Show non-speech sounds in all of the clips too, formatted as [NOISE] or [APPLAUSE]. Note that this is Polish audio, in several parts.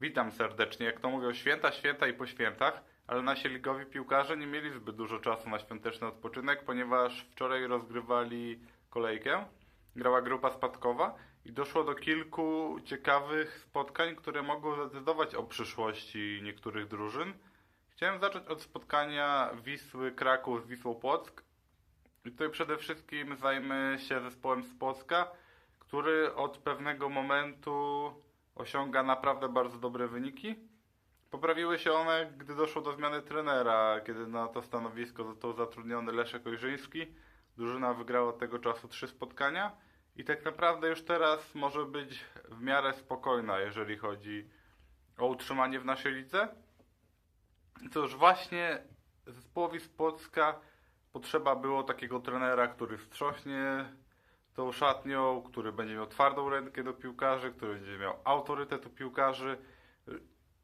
Witam serdecznie. Jak to mówią, święta, święta i po świętach, ale nasi ligowi piłkarze nie mieli zbyt dużo czasu na świąteczny odpoczynek, ponieważ wczoraj rozgrywali kolejkę. Grała grupa spadkowa i doszło do kilku ciekawych spotkań, które mogą zdecydować o przyszłości niektórych drużyn. Chciałem zacząć od spotkania Wisły Kraków z Wisłą Płock. I tutaj przede wszystkim zajmę się zespołem z Płocka, który od pewnego momentu osiąga naprawdę bardzo dobre wyniki. Poprawiły się one, gdy doszło do zmiany trenera, kiedy na to stanowisko został zatrudniony Leszek Ojrzyński. Drużyna wygrała od tego czasu trzy spotkania i tak naprawdę już teraz może być w miarę spokojna, jeżeli chodzi o utrzymanie w naszej lidze. Cóż, właśnie zespołowi z Płocka potrzeba było takiego trenera, który wstrząśnie szatnią, który będzie miał twardą rękę do piłkarzy, który będzie miał autorytet u piłkarzy.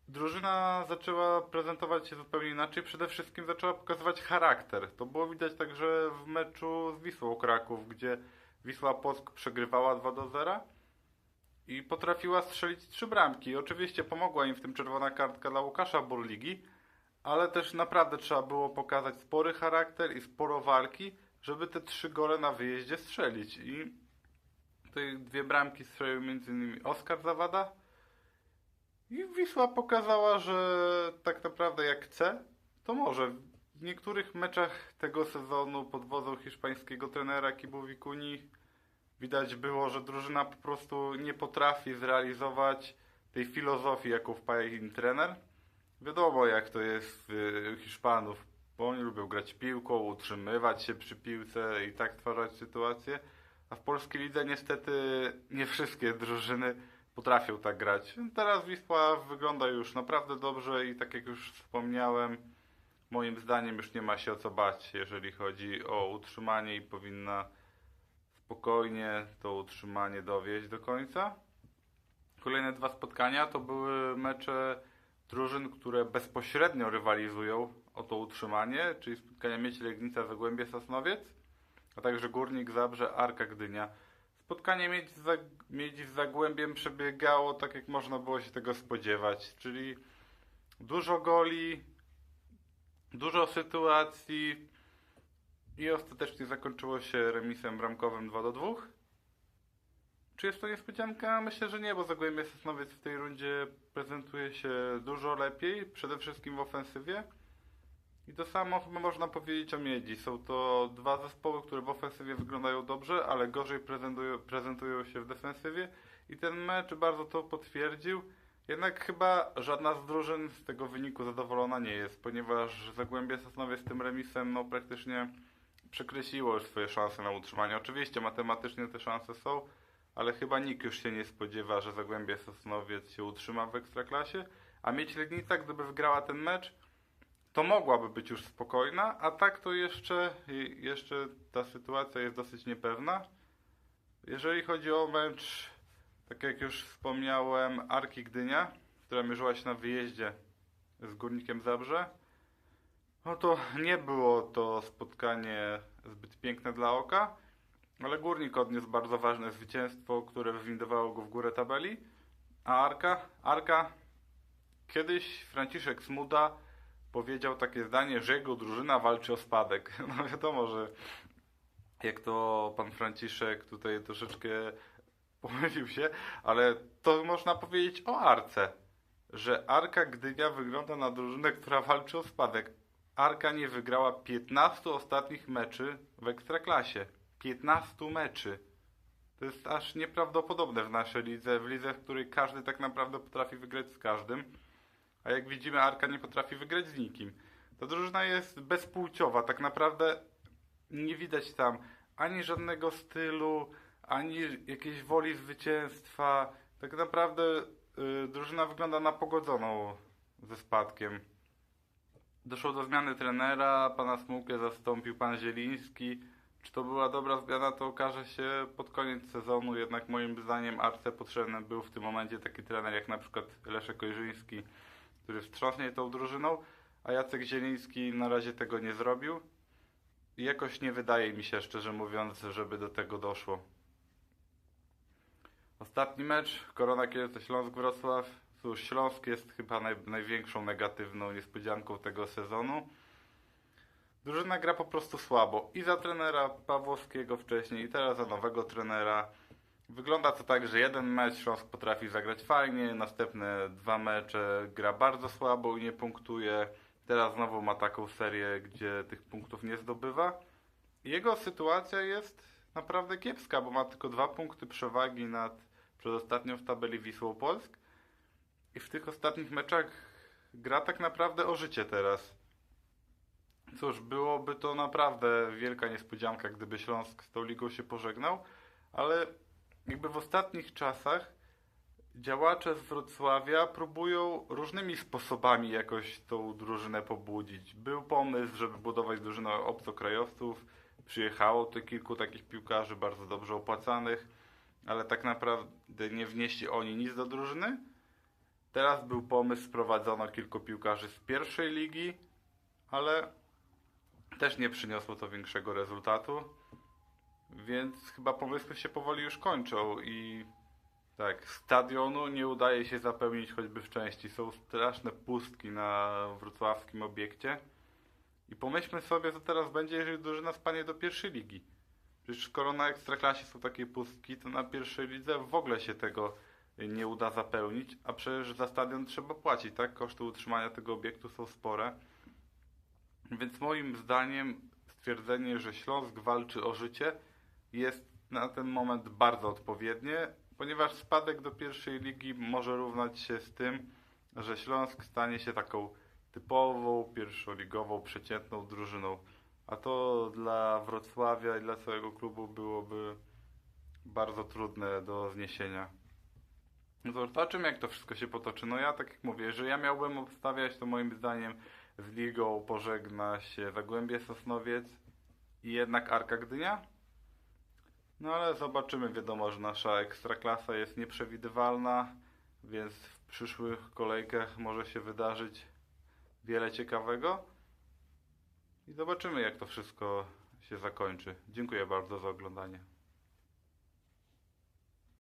Drużyna zaczęła prezentować się zupełnie inaczej. Przede wszystkim zaczęła pokazywać charakter. To było widać także w meczu z Wisłą Kraków, gdzie Wisła Płock przegrywała 2 do 0 i potrafiła strzelić trzy bramki. Oczywiście pomogła im w tym czerwona kartka dla Łukasza Burligi, ale też naprawdę trzeba było pokazać spory charakter i sporo walki, żeby te trzy gole na wyjeździe strzelić. I tutaj dwie bramki strzelił m.in. Oskar Zawada. I Wisła pokazała, że tak naprawdę jak chce, to może. W niektórych meczach tego sezonu pod wodzą hiszpańskiego trenera Kibu Wikuni widać było, że drużyna po prostu nie potrafi zrealizować tej filozofii, jaką wpaja im trener. Wiadomo, jak to jest Hiszpanów, bo oni lubią grać piłką, utrzymywać się przy piłce i tak stwarzać sytuację. A w polskiej lidze niestety nie wszystkie drużyny potrafią tak grać. Teraz Wisła wygląda już naprawdę dobrze i tak jak już wspomniałem, moim zdaniem już nie ma się o co bać, jeżeli chodzi o utrzymanie i powinna spokojnie to utrzymanie dowieść do końca. Kolejne dwa spotkania to były mecze drużyn, które bezpośrednio rywalizują o to utrzymanie, czyli spotkania Miedź Legnica Zagłębie Sosnowiec, a także Górnik Zabrze Arka Gdynia. Spotkanie Miedź z, Miedź z Zagłębiem przebiegało tak, jak można było się tego spodziewać, czyli dużo goli, dużo sytuacji i ostatecznie zakończyło się remisem bramkowym 2 do 2. Czy jest to niespodzianka? Myślę, że nie, bo Zagłębie Sosnowiec w tej rundzie prezentuje się dużo lepiej, przede wszystkim w ofensywie. I to samo chyba można powiedzieć o Miedzi. Są to dwa zespoły, które w ofensywie wyglądają dobrze, ale gorzej prezentują, prezentują się w defensywie. I ten mecz bardzo to potwierdził. Jednak chyba żadna z drużyn z tego wyniku zadowolona nie jest, ponieważ Zagłębie Sosnowiec tym remisem no, praktycznie przekreśliło już swoje szanse na utrzymanie. Oczywiście matematycznie te szanse są, ale chyba nikt już się nie spodziewa, że Zagłębie Sosnowiec się utrzyma w Ekstraklasie, a Miedź Legnica, gdyby wygrała ten mecz, to mogłaby być już spokojna, a tak to jeszcze, jeszcze ta sytuacja jest dosyć niepewna. Jeżeli chodzi o mecz, tak jak już wspomniałem, Arki Gdynia, która mierzyła się na wyjeździe z Górnikiem Zabrze, no to nie było to spotkanie zbyt piękne dla oka, ale Górnik odniósł bardzo ważne zwycięstwo, które wywindowało go w górę tabeli, a Arka, Arka, kiedyś Franciszek Smuda powiedział takie zdanie, że jego drużyna walczy o spadek. [LAUGHS] No wiadomo, że jak to pan Franciszek tutaj troszeczkę [LAUGHS] pomylił się, ale to można powiedzieć o Arce, że Arka Gdynia wygląda na drużynę, która walczy o spadek. Arka nie wygrała 15 ostatnich meczy w Ekstraklasie. 15 meczy. To jest aż nieprawdopodobne w naszej lidze, w lidze, w której każdy tak naprawdę potrafi wygrać z każdym. A jak widzimy, Arka nie potrafi wygrać z nikim. Ta drużyna jest bezpłciowa. Tak naprawdę nie widać tam ani żadnego stylu, ani jakiejś woli zwycięstwa. Tak naprawdę y, drużyna wygląda na pogodzoną ze spadkiem. Doszło do zmiany trenera, pana Smułkę zastąpił pan Zieliński. Czy to była dobra zmiana, to okaże się pod koniec sezonu. Jednak moim zdaniem Arce potrzebny był w tym momencie taki trener jak na przykład Leszek Ojrzyński, który wstrząśnie tą drużyną, a Jacek Zieliński na razie tego nie zrobił. I jakoś nie wydaje mi się, szczerze mówiąc, żeby do tego doszło. Ostatni mecz, Korona Kielce Śląsk Wrocław. Cóż, Śląsk jest chyba naj, największą negatywną niespodzianką tego sezonu. Drużyna gra po prostu słabo. I za trenera Pawłowskiego wcześniej, i teraz za nowego trenera. Wygląda to tak, że jeden mecz Śląsk potrafi zagrać fajnie, następne dwa mecze gra bardzo słabo i nie punktuje. Teraz znowu ma taką serię, gdzie tych punktów nie zdobywa. Jego sytuacja jest naprawdę kiepska, bo ma tylko dwa punkty przewagi nad przedostatnią w tabeli Wisłą Polsk. I w tych ostatnich meczach gra tak naprawdę o życie teraz. Cóż, byłoby to naprawdę wielka niespodzianka, gdyby Śląsk z tą ligą się pożegnał, ale jakby w ostatnich czasach działacze z Wrocławia próbują różnymi sposobami jakoś tą drużynę pobudzić. Był pomysł, żeby budować drużynę obcokrajowców, przyjechało tu kilku takich piłkarzy bardzo dobrze opłacanych, ale tak naprawdę nie wnieśli oni nic do drużyny. Teraz był pomysł, sprowadzono kilku piłkarzy z pierwszej ligi, ale też nie przyniosło to większego rezultatu. Więc chyba pomysły się powoli już kończą i tak, stadionu nie udaje się zapełnić choćby w części. Są straszne pustki na wrocławskim obiekcie. I pomyślmy sobie, co teraz będzie, jeżeli drużyna spadnie do pierwszej ligi. Przecież skoro na ekstraklasie są takie pustki, to na pierwszej lidze w ogóle się tego nie uda zapełnić, a przecież za stadion trzeba płacić, tak? Koszty utrzymania tego obiektu są spore. Więc moim zdaniem stwierdzenie, że Śląsk walczy o życie jest na ten moment bardzo odpowiednie, ponieważ spadek do pierwszej ligi może równać się z tym, że Śląsk stanie się taką typową, pierwszoligową, przeciętną drużyną. A to dla Wrocławia i dla całego klubu byłoby bardzo trudne do zniesienia. Zobaczymy, jak to wszystko się potoczy. No ja, tak jak mówię, że ja miałbym obstawiać, to moim zdaniem z ligą pożegna się Zagłębie Sosnowiec i jednak Arka Gdynia. No ale zobaczymy, wiadomo, że nasza ekstraklasa jest nieprzewidywalna, więc w przyszłych kolejkach może się wydarzyć wiele ciekawego. I zobaczymy, jak to wszystko się zakończy. Dziękuję bardzo za oglądanie.